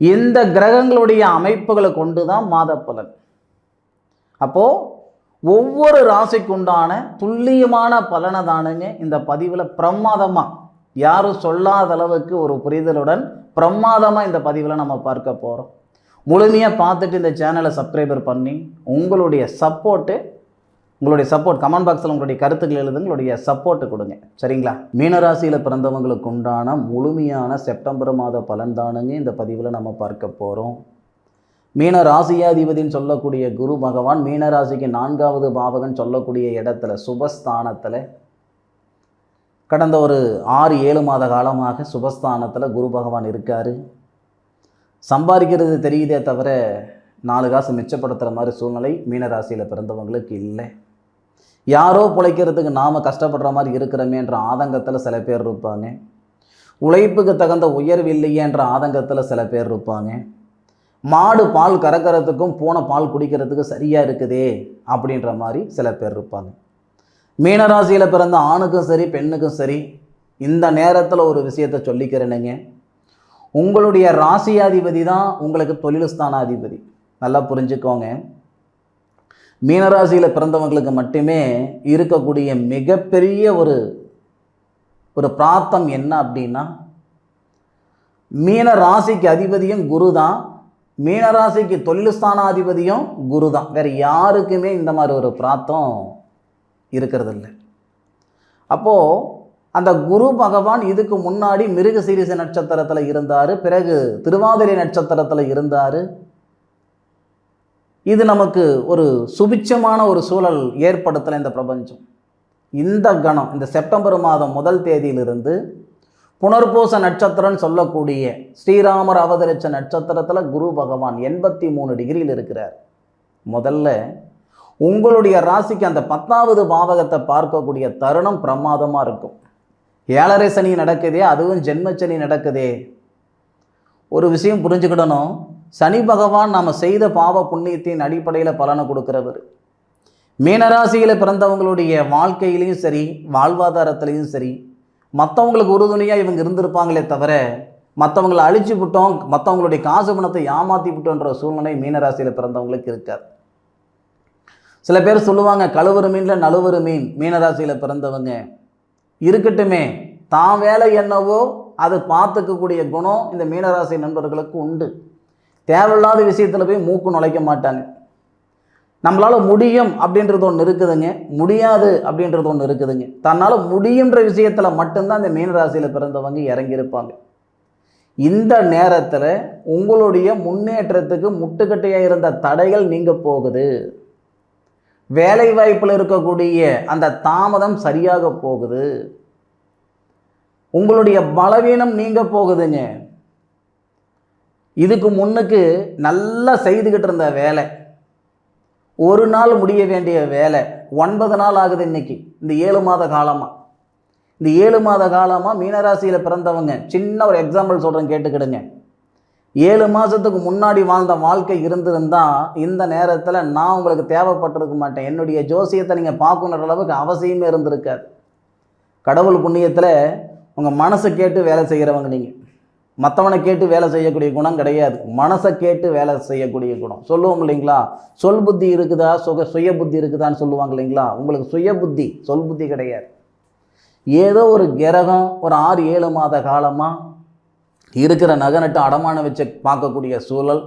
இந்த கிரகங்களுடைய அமைப்புகளை கொண்டு தான் மாத பலன் அப்போது ஒவ்வொரு ராசிக்குண்டான துல்லியமான பலனை தானுங்க இந்த பதிவில் பிரமாதமாக யாரும் சொல்லாத அளவுக்கு ஒரு புரிதலுடன் பிரமாதமாக இந்த பதிவில் நம்ம பார்க்க போகிறோம் முழுமையாக பார்த்துட்டு இந்த சேனலை சப்ஸ்கிரைபர் பண்ணி உங்களுடைய சப்போர்ட்டு உங்களுடைய சப்போர்ட் கமெண்ட் பாக்ஸில் உங்களுடைய கருத்துக்கள் எழுது உங்களுடைய சப்போர்ட்டு கொடுங்க. சரிங்களா? மீனராசியில் பிறந்தவங்களுக்கு உண்டான முழுமையான செப்டம்பர் மாத பலன் தானுங்க இந்த பதிவில் நம்ம பார்க்க போகிறோம் மீன ராசியாதிபதினு சொல்லக்கூடிய குரு பகவான் மீனராசிக்கு நான்காவது பாவகன் சொல்லக்கூடிய இடத்துல சுபஸ்தானத்தில் கடந்த ஒரு ஆறு ஏழு மாத காலமாக சுபஸ்தானத்தில் குரு பகவான் இருக்கார். சம்பாதிக்கிறது தெரியுதே தவிர நாலு காசு மிச்சப்படுத்துகிற மாதிரி சூழ்நிலை மீனராசியில் பிறந்தவங்களுக்கு இல்லை. யாரோ பிழைக்கிறதுக்கு நாம் கஷ்டப்படுற மாதிரி இருக்கிறோமேன்ற ஆதங்கத்தில் சில பேர் இருப்பாங்க. உழைப்புக்கு தகுந்த உயர்வு இல்லையேன்ற ஆதங்கத்தில் சில பேர் இருப்பாங்க. மாடு பால் கறக்கிறதுக்கும் போன பால் குடிக்கிறதுக்கு சரியாக இருக்குதே அப்படின்ற மாதிரி சில பேர் இருப்பாங்க. மீனராசியில் பிறந்த ஆணுக்கும் சரி பெண்ணுக்கும் சரி இந்த நேரத்தில் ஒரு விஷயத்தை சொல்லிக்கிறேனுங்க. உங்களுடைய ராசியாதிபதி தான் உங்களுக்கு தொழில் ஸ்தானாதிபதி. நல்லா புரிஞ்சுக்கோங்க. மீனராசியில் பிறந்தவங்களுக்கு மட்டுமே இருக்கக்கூடிய மிகப்பெரிய ஒரு ஒரு பிராத்தம் என்ன அப்படின்னா மீன ராசிக்கு அதிபதியும் குரு தான் மீனராசிக்கு தொழில்ஸ்தானாதிபதியும் குரு தான் வேறு யாருக்குமே இந்த மாதிரி ஒரு பிராத்தம் இருக்கிறது இல்லை அப்போது அந்த குரு பகவான் இதுக்கு முன்னாடி மிருக சீரிச நட்சத்திரத்தில் இருந்தார். பிறகு திருவாதிரை நட்சத்திரத்தில் இருந்தார். இது நமக்கு ஒரு சுபிட்சமான ஒரு சூழல் ஏற்படுத்தலை இந்த பிரபஞ்சம். இந்த கணம் இந்த செப்டம்பர் மாதம் முதல் தேதியிலிருந்து புனர்பூச நட்சத்திரம்னு சொல்லக்கூடிய ஸ்ரீராமர் அவதரித்த நட்சத்திரத்தில் குரு பகவான் எண்பத்தி மூணு டிகிரியில் இருக்கிறார். முதல்ல உங்களுடைய ராசிக்கு அந்த பத்தாவது பாவகத்தை பார்க்கக்கூடிய தருணம் பிரமாதமாக இருக்கும். ஏழரை சனி நடக்குதே அதுவும் ஜென்மச்சனி நடக்குதே. ஒரு விஷயம் புரிஞ்சுக்கிடணும். சனி பகவான் நாம் செய்த பாவ புண்ணியத்தின் அடிப்படையில் பலனை கொடுக்குறவர். மீனராசியில் பிறந்தவங்களுடைய வாழ்க்கையிலையும் சரி வாழ்வாதாரத்துலேயும் சரி மற்றவங்களுக்கு உறுதுணையாக இவங்க இருந்திருப்பாங்களே தவிர மற்றவங்களை அழிச்சு விட்டோம் மற்றவங்களுடைய காசு பணத்தை ஏமாற்றி விட்டோன்ற சூழ்நிலை மீனராசியில் பிறந்தவங்களுக்கு இருக்காது. சில பேர் சொல்லுவாங்க கழுவுறு மீனில் நழுவுறு மீன். மீனராசியில் பிறந்தவங்க இருக்கட்டுமே தான் வேலை என்னவோ அதை பார்த்துக்கக்கூடிய குணம் இந்த மீனராசி நண்பர்களுக்கு உண்டு. தேவையில்லாத விஷயத்தில் போய் மூக்கு நுழைக்க மாட்டாங்க. நம்மளால் முடியும் அப்படின்றது ஒன்று இருக்குதுங்க. முடியாது அப்படின்றது ஒன்று இருக்குதுங்க. தன்னால் முடியுன்ற விஷயத்தில் மட்டும்தான் இந்த மீனராசியில் பிறந்தவங்க இறங்கியிருப்பாங்க. இந்த நேரத்தில் உங்களுடைய முன்னேற்றத்துக்கு முட்டுக்கட்டையாக இருந்த தடைகள் நீங்க போகுது. வேலை வாய்ப்பில் இருக்கக்கூடிய அந்த தாமதம் சரியாக போகுது. உங்களுடைய பலவீனம் நீங்கள் போகுதுங்க. இதுக்கு முன்னுக்கு நல்லா செய்துக்கிட்டு இருந்த வேலை. ஒரு நாள் முடிய வேண்டிய வேலை. ஒன்பது நாள் ஆகுது இன்னைக்கு. இந்த ஏழு மாத காலமாக இந்த ஏழு மாத காலமாக மீனராசியில் பிறந்தவங்க சின்ன ஒரு எக்ஸாம்பிள் சொல்கிறேன் கேட்டுக்கிடுங்க. ஏழு மாதத்துக்கு முன்னாடி வாழ்ந்த வாழ்க்கை இருந்திருந்தால் இந்த நேரத்தில் நான் உங்களுக்கு தேவைப்பட்டிருக்க மாட்டேன். என்னுடைய ஜோசியத்தை நீங்கள் பார்க்கணுன்ற அளவுக்கு அவசியமே இருந்திருக்காது. கடவுள் புண்ணியத்தில் உங்கள் மனசை கேட்டு வேலை செய்கிறவங்க நீங்கள் மற்றவனை கேட்டு வேலை செய்யக்கூடிய குணம் கிடையாது. மனசை கேட்டு வேலை செய்யக்கூடிய குணம். சொல்லுவோம் இல்லைங்களா? சொல் புத்தி இருக்குதா? சுக சுய புத்தி இருக்குதான்னு சொல்லுவாங்க இல்லைங்களா? உங்களுக்கு சுய புத்தி சொல் புத்தி கிடையாது. ஏதோ ஒரு கிரகம் ஒரு ஆறு ஏழு மாத காலமாக இருக்கிற நகை அடமானம் வச்சு பார்க்கக்கூடிய சூழல்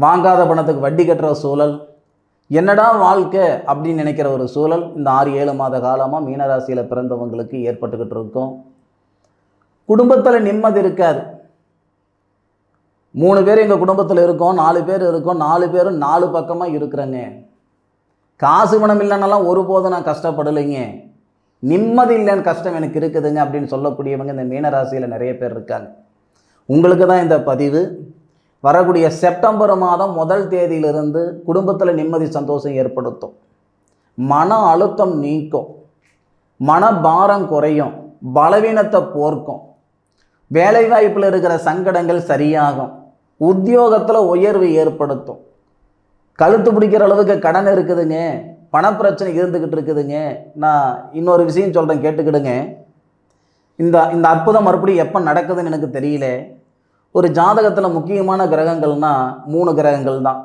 வாங்காத பணத்துக்கு வட்டி கட்டுற சூழல் என்னடா வாழ்க்கை அப்படின்னு நினைக்கிற ஒரு சூழல் இந்த ஆறு ஏழு மாத காலமாக மீனராசியில் பிறந்தவங்களுக்கு ஏற்பட்டுக்கிட்டு இருக்கும். குடும்பத்தில் நிம்மதி இருக்காது. மூணு பேர் எங்கள் குடும்பத்தில் இருக்கோம் நாலு பேர் இருக்கோம் நாலு பேரும் நாலு பக்கமாக இருக்கிறேங்க. காசு பணம் இல்லைனாலாம் ஒருபோதும் நான் கஷ்டப்படலைங்க. நிம்மதி இல்லைன்னு கஷ்டம் எனக்கு இருக்குதுங்க அப்படின்னு சொல்லக்கூடியவங்க இந்த மீனராசியில் நிறைய பேர் இருக்காங்க. உங்களுக்கு தான் இந்த பதிவு. வரக்கூடிய செப்டம்பர் மாதம் முதல் தேதியிலிருந்து குடும்பத்தில் நிம்மதி சந்தோஷம் ஏற்படுத்தும். மன அழுத்தம் நீக்கும். மன பாரம் குறையும். பலவீனத்தை போர்க்கும். வேலைவாய்ப்பில் இருக்கிற சங்கடங்கள் சரியாகும். உத்தியோகத்தில் உயர்வு ஏற்படுத்தும். கழுத்து பிடிக்கிற அளவுக்கு கடன் இருக்குதுங்க. பணப்பிரச்சனை இருந்துக்கிட்டு இருக்குதுங்க. நான் இன்னொரு விஷயம் சொல்கிறேன் கேட்டுக்கிடுங்க. இந்த இந்த அற்புதம் மறுபடியும் எப்போ நடக்குதுன்னு எனக்கு தெரியல. ஒரு ஜாதகத்தில் முக்கியமான கிரகங்கள்னா மூணு கிரகங்கள் தான்.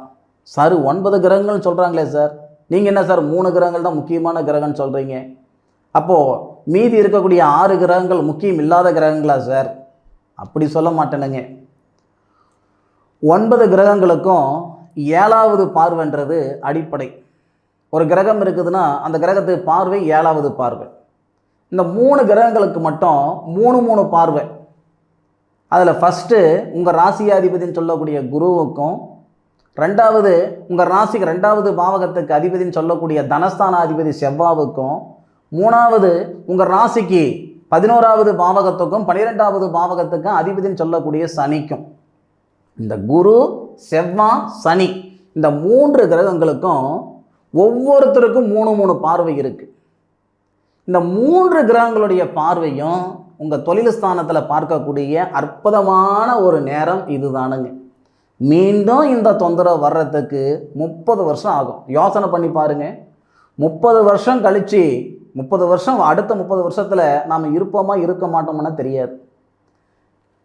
சார் ஒன்பது கிரகங்கள்னு சொல்கிறாங்களே சார் நீங்கள் என்ன சார் மூணு கிரகங்கள் தான் முக்கியமான கிரகம்னு சொல்கிறீங்க அப்போது மீதி இருக்கக்கூடிய ஆறு கிரகங்கள் முக்கியம் இல்லாத கிரகங்களா சார் அப்படி சொல்ல மாட்டேனுங்க. ஒன்பது கிரகங்களுக்கும் ஏழாவது பார்வைன்றது அடிப்படை. ஒரு கிரகம் இருக்குதுன்னா அந்த கிரகத்துக்கு பார்வை ஏழாவது பார்வை. இந்த மூணு கிரகங்களுக்கு மட்டும் மூணு மூணு பார்வை. அதில் ஃபஸ்ட்டு உங்கள் ராசியாதிபதினு சொல்லக்கூடிய குருவுக்கும் ரெண்டாவது உங்கள் ராசிக்கு ரெண்டாவது பாவகத்துக்கு அதிபதின்னு சொல்லக்கூடிய தனஸ்தானாதிபதி செவ்வாவுக்கும் மூணாவது உங்கள் ராசிக்கு பதினோராவது பாவகத்துக்கும் பன்னிரெண்டாவது பாவகத்துக்கும் அதிபதின்னு சொல்லக்கூடிய சனிக்கும். இந்த குரு செவ்வா சனி இந்த மூன்று கிரகங்களுக்கும் ஒவ்வொருத்தருக்கும் மூணு மூணு பார்வை இருக்குது இந்த மூன்று கிரகங்களுடைய பார்வையும் உங்கள் தொழில் ஸ்தானத்தில் பார்க்கக்கூடிய அற்புதமான ஒரு நேரம் இதுதானுங்க. மீண்டும் இந்த தொந்தரவு வர்றதுக்கு முப்பது வருஷம் ஆகும். யோசனை பண்ணி பாருங்கள் முப்பது வருஷம் கழித்து முப்பது வருஷம் அடுத்த முப்பது வருஷத்தில் நாம் இருப்போமா இருக்க மாட்டோம்னா தெரியாது.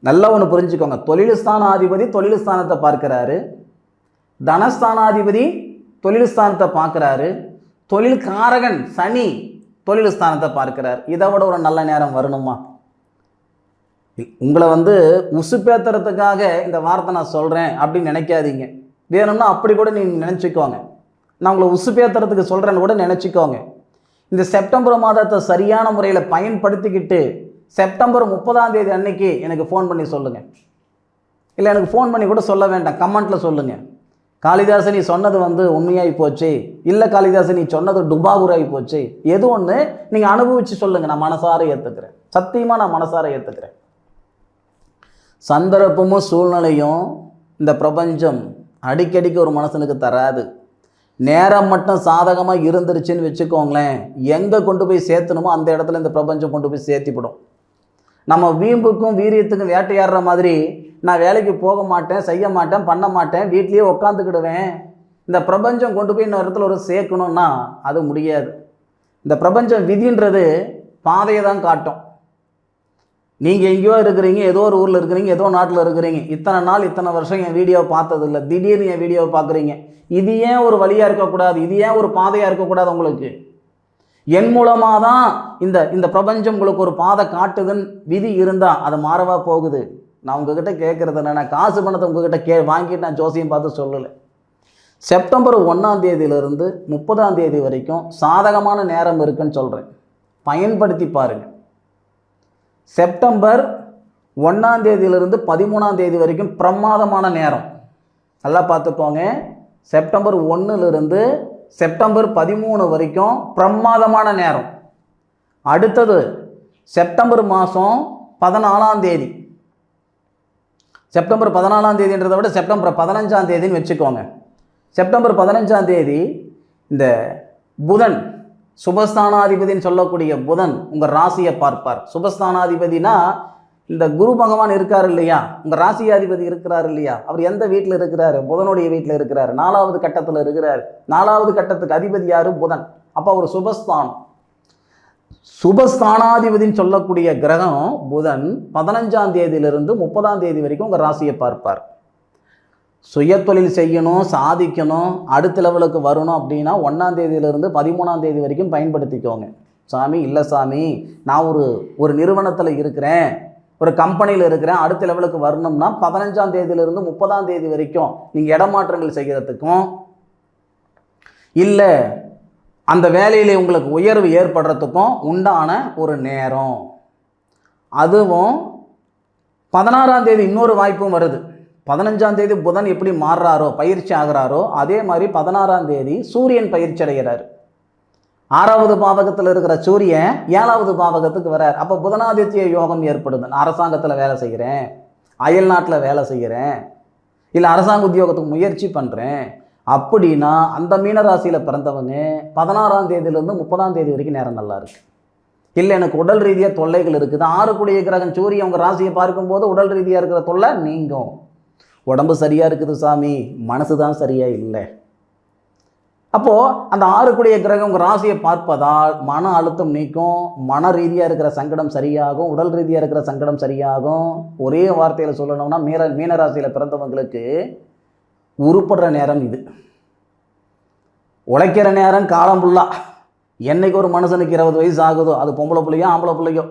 நல்லா ஒன்று புரிஞ்சுக்கோங்க. தொழில் ஸ்தானாதிபதி தொழில் ஸ்தானத்தை பார்க்குறாரு. தனஸ்தானாதிபதி தொழில் ஸ்தானத்தை பார்க்குறாரு. தொழில் காரகன் சனி தொழில் ஸ்தானத்தை இதை விட ஒரு நல்ல நேரம் வரணுமா? உங்களை வந்து உசுப்பேத்துறதுக்காக இந்த வார்த்தை நான் சொல்கிறேன் அப்படின்னு நினைக்காதீங்க. வேணும்னா அப்படி கூட நீங்கள் நினச்சிக்கோங்க. நான் உங்களை உசுப்பேத்துறதுக்கு சொல்கிறேன்னு கூட நினச்சிக்கோங்க. இந்த செப்டம்பர் மாதத்தை சரியான முறையில் பயன்படுத்திக்கிட்டு செப்டம்பர் முப்பதாம் தேதி அன்னைக்கு எனக்கு ஃபோன் பண்ணி சொல்லுங்கள் இல்லை எனக்கு ஃபோன் பண்ணி கூட சொல்ல வேண்டாம். கமெண்ட்டில் சொல்லுங்கள் காளிதாசன் நீ சொன்னது வந்து உண்மையாகி போச்சு. இல்லை காளிதாசன் நீ சொன்னது டுபாகுராகி போச்சு. எது ஒன்று நீங்கள் அனுபவித்து சொல்லுங்கள் நான் மனசார ஏற்றுக்கிறேன் சத்தியமாக நான் மனசார ஏற்றுக்கிறேன் சந்தர்ப்பமும் சூழ்நிலையும் இந்த பிரபஞ்சம் அடிக்கடிக்கு ஒரு மனுஷனுக்கு தராது. நேரம் மட்டும் சாதகமாக இருந்துருச்சுன்னு வச்சுக்கோங்களேன். எங்கே கொண்டு போய் சேர்த்தணுமோ அந்த இடத்துல இந்த பிரபஞ்சம் கொண்டு போய் சேர்த்திவிடும். நம்ம வீம்புக்கும் வீரியத்துக்கும் வேட்டையாடுற மாதிரி நான் வேலைக்கு போக மாட்டேன் செய்ய மாட்டேன் பண்ண மாட்டேன் வீட்லேயே உட்காந்துக்கிடுவேன் இந்த பிரபஞ்சம் கொண்டு போய் இன்னொரு இடத்துல ஒரு சேர்க்கணும்னா அது முடியாது. இந்த பிரபஞ்சம் விதின்றது பாதையை தான் காட்டும். நீங்கள் எங்கேயோ இருக்கிறீங்க ஏதோ ஒரு ஊரில் இருக்கிறீங்க ஏதோ நாட்டில் இருக்கிறீங்க. இத்தனை நாள் இத்தனை வருஷம் என் வீடியோ பார்த்ததில்ல. திடீர்னு என் வீடியோவை பார்க்குறீங்க. இது ஏன் ஒரு வழியாக இருக்கக்கூடாது? இது ஏன் ஒரு பாதையாக இருக்கக்கூடாது உங்களுக்கு? என் மூலமாக தான் இந்த இந்த பிரபஞ்சம் உங்களுக்கு ஒரு பாதை காட்டுதுன்னு விதி இருந்தால் அது மாறவா போகுது? நான் உங்ககிட்ட கேட்குறது நான் காசு பணத்தை உங்ககிட்ட கே வாங்கிட்டு நான் ஜோசியம் பார்த்து சொல்லலை. செப்டம்பர் ஒன்றாம் தேதியிலிருந்து முப்பதாம் தேதி வரைக்கும் சாதகமான நேரம் இருக்குன்னு சொல்கிறேன் பயன்படுத்தி பாருங்கள் செப்டம்பர் ஒன்றாம் தேதியிலிருந்து பதிமூணாம் தேதி வரைக்கும் பிரமாதமான நேரம். நல்லா பார்த்துக்கோங்க. செப்டம்பர் ஒன்றுலேருந்து செப்டம்பர் பதிமூணு வரைக்கும் பிரமாதமான நேரம். அடுத்தது செப்டம்பர் மாதம் பதினாலாம் தேதி. செப்டம்பர் பதினாலாம் தேதின்றதை விட செப்டம்பர் பதினஞ்சாம் தேதின்னு வச்சுக்கோங்க. செப்டம்பர் பதினஞ்சாம் தேதி இந்த புதன் சுபஸ்தானாதிபதினு சொல்லக்கூடிய புதன் உங்கள் ராசியை பார்ப்பார். சுபஸ்தானாதிபதினா இந்த குரு பகவான் இருக்கார் இல்லையா? உங்கள் ராசியாதிபதி இருக்கிறார் இல்லையா? அவர் எந்த வீட்டில் இருக்கிறாரு? புதனுடைய வீட்டில் இருக்கிறார். நாலாவது கட்டத்தில் இருக்கிறார். நாலாவது கட்டத்துக்கு அதிபதி யார்? புதன். அப்போ அவர் சுபஸ்தானம். சுபஸ்தானாதிபதினு சொல்லக்கூடிய கிரகம் புதன் பதினஞ்சாம் தேதியிலிருந்து முப்பதாம் தேதி வரைக்கும் உங்கள் ராசியை பார்ப்பார். சுயத்தொழில் செய்யணும் சாதிக்கணும் அடுத்த லெவலுக்கு வரணும் அப்படின்னா ஒன்றாம் தேதியிலிருந்து பதிமூணாம் தேதி வரைக்கும் பயன்படுத்திக்கோங்க. சாமி இல்லை சாமி நான் ஒரு ஒரு நிறுவனத்தில் இருக்கிறேன் ஒரு கம்பெனியில் இருக்கிறேன் அடுத்த லெவலுக்கு வரணும்னா பதினஞ்சாம் தேதியிலிருந்து முப்பதாம் தேதி வரைக்கும் நீங்கள் இடமாற்றங்கள் செய்கிறதுக்கும் இல்லை அந்த வேலையிலே உங்களுக்கு உயர்வு ஏற்படுறதுக்கும் உண்டான ஒரு நேரம். அதுவும் பதினாறாம் தேதி இன்னொரு வாய்ப்பும் வருது. பதினஞ்சாம் தேதி புதன் எப்படி மாறுறாரோ பயிற்சி ஆகிறாரோ அதே மாதிரி பதினாறாம் தேதி சூரியன் பயிற்சி அடைகிறார். ஆறாவது பாவகத்தில் இருக்கிற சூரியன் ஏழாவது பாவகத்துக்கு வரார். அப்போ புதனாதித்ய யோகம் ஏற்படுது. நான் அரசாங்கத்தில் வேலை செய்கிறேன். அயல் நாட்டில் வேலை செய்கிறேன். இல்லை அரசாங்க உத்தியோகத்துக்கு முயற்சி பண்ணுறேன் அப்படின்னா அந்த மீனராசியில் பிறந்தவங்க பதினாறாம் தேதியிலேருந்து முப்பதாம் தேதி வரைக்கும் நேரம் நல்லா இருக்கு. இல்லை எனக்கு உடல் ரீதியாக தொல்லைகள் இருக்குது. ஆறு கூடிய கிரகம் சூரியன் உங்கள் ராசியை பார்க்கும்போது உடல் ரீதியாக இருக்கிற தொல்லை நீங்கும். உடம்பு சரியாக இருக்குது சாமி மனசு தான் சரியாக இல்லை. அப்போது அந்த ஆறுக்குடைய கிரகம் உங்கள் ராசியை பார்ப்பதால் மன அழுத்தம் நீக்கும் மன ரீதியாக இருக்கிற சங்கடம் சரியாகும் உடல் ரீதியாக இருக்கிற சங்கடம் சரியாகும். ஒரே வார்த்தையில் சொல்லணும்னா மீன மீனராசியில் பிறந்தவங்களுக்கு உருப்படுற நேரம் இது. உழைக்கிற நேரம் காலம் ஃபுல்லாக என்னைக்கு ஒரு மனுஷனுக்கு இருபது வயசு ஆகுதோ அது பொம்பளை பிள்ளையோ ஆம்பளை பிள்ளையோ.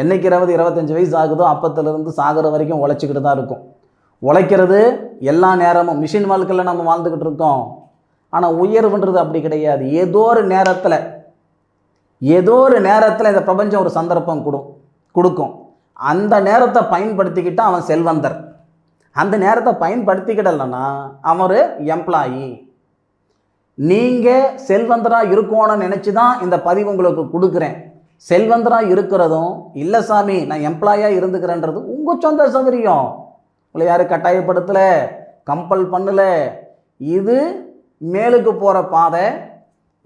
என்னைக்கு இருபது இருபத்தஞ்சி வயசு ஆகுதோ அப்பத்துலேருந்து சாகிற வரைக்கும் உழைச்சிக்கிட்டு தான் இருக்கும். உழைக்கிறது எல்லா நேரமும். மிஷின் வாழ்க்கையில் நம்ம வாழ்ந்துக்கிட்டு இருக்கோம். ஆனால் உயர்வுன்றது அப்படி கிடையாது. ஏதோ ஒரு நேரத்தில் ஏதோ ஒரு நேரத்தில் இந்த பிரபஞ்சம் ஒரு சந்தர்ப்பம் கொடு கொடுக்கும். அந்த நேரத்தை பயன்படுத்திக்கிட்டு அவன் செல்வந்தர். அந்த நேரத்தை பயன்படுத்திக்கிடலைன்னா அவன் ஒரு எம்ப்ளாயி நீங்கள் செல்வந்தராக இருக்கணும்னு நினச்சி தான் இந்த பதிவு உங்களுக்கு கொடுக்குறேன். செல்வந்தராக இருக்கிறதும் இல்லை சாமி நான் எம்ப்ளாயாக இருந்துக்கிறேன்றது உங்கள் சொந்த சௌகரியம். உங்களை யாரும் கட்டாயப்படுத்தலை கம்பல் பண்ணலை. இது மேலுக்கு போகிற பாதை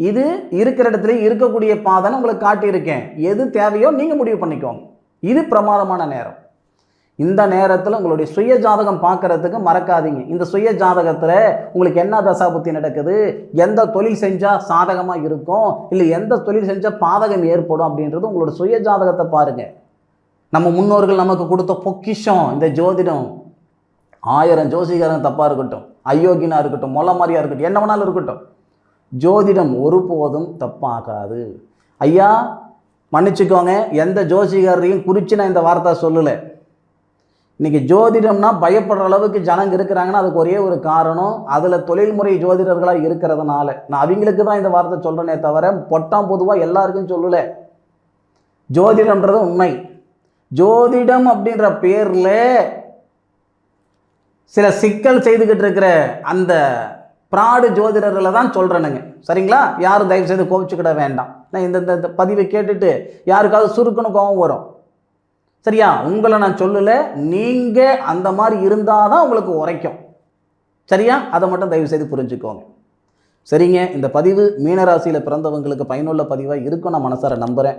இது இருக்கிற இடத்துல இருக்கக்கூடிய பாதைன்னு உங்களுக்கு காட்டியிருக்கேன். எது தேவையோ நீங்கள் முடிவு பண்ணிக்கோங்க. இது பிரமாதமான நேரம். இந்த நேரத்தில் உங்களுடைய சுய ஜாதகம் பார்க்கறதுக்கு மறக்காதீங்க. இந்த சுய ஜாதகத்தில் உங்களுக்கு என்ன தசாபுத்தி நடக்குது எந்த தொழில் செஞ்சால் சாதகமாக இருக்கும் இல்லை எந்த தொழில் செஞ்சால் பாதகம் ஏற்படும் அப்படின்றது உங்களோட சுய ஜாதகத்தை பாருங்கள் நம்ம முன்னோர்கள் நமக்கு கொடுத்த பொக்கிஷம் இந்த ஜோதிடம். ஆயிரம் ஜோசிகாரன் தப்பாக இருக்கட்டும் அயோக்கியனாக இருக்கட்டும் மொள இருக்கட்டும் என்ன வேணாலும் இருக்கட்டும். ஜோதிடம் ஒருபோதும் தப்பாகாது. ஐயா மன்னிச்சுக்கோங்க எந்த ஜோசிகாரையும் குறித்து நான் இந்த வார்த்தை சொல்லலை. இன்னைக்கு ஜோதிடம்னா பயப்படுற அளவுக்கு ஜனங்க இருக்கிறாங்கன்னா அதுக்கு ஒரே ஒரு காரணம் அதில் தொழில்முறை ஜோதிடர்களாக இருக்கிறதுனால. நான் அவங்களுக்கு தான் இந்த வார்த்தை சொல்கிறேனே தவிர பொட்டாம் பொதுவாக எல்லாருக்கும் சொல்லலை. ஜோதிடம்ன்றது உண்மை. ஜோதிடம் அப்படின்ற பேரில் சில சிக்கல் செய்துக்கிட்டு இருக்கிற அந்த பிராடு ஜோதிடர்களை தான் சொல்கிறேனுங்க சரிங்களா? யாரும் தயவு செய்து கோவிச்சுக்கிட வேண்டாம். நான் இந்த- இந்த பதிவை கேட்டுட்டு யாருக்காவது சுருக்குன்னு கோபம் வரும். சரியா? உங்களை நான் சொல்லலை. நீங்கள் அந்த மாதிரி இருந்தால் தான் உங்களுக்கு உரைக்கும். சரியா? அதை மட்டும் தயவு செய்து புரிஞ்சுக்கோங்க. சரிங்க? இந்த பதிவு மீனராசியில் பிறந்தவங்களுக்கு பயனுள்ள பதிவாக இருக்கும் நான் மனசார நம்புகிறேன்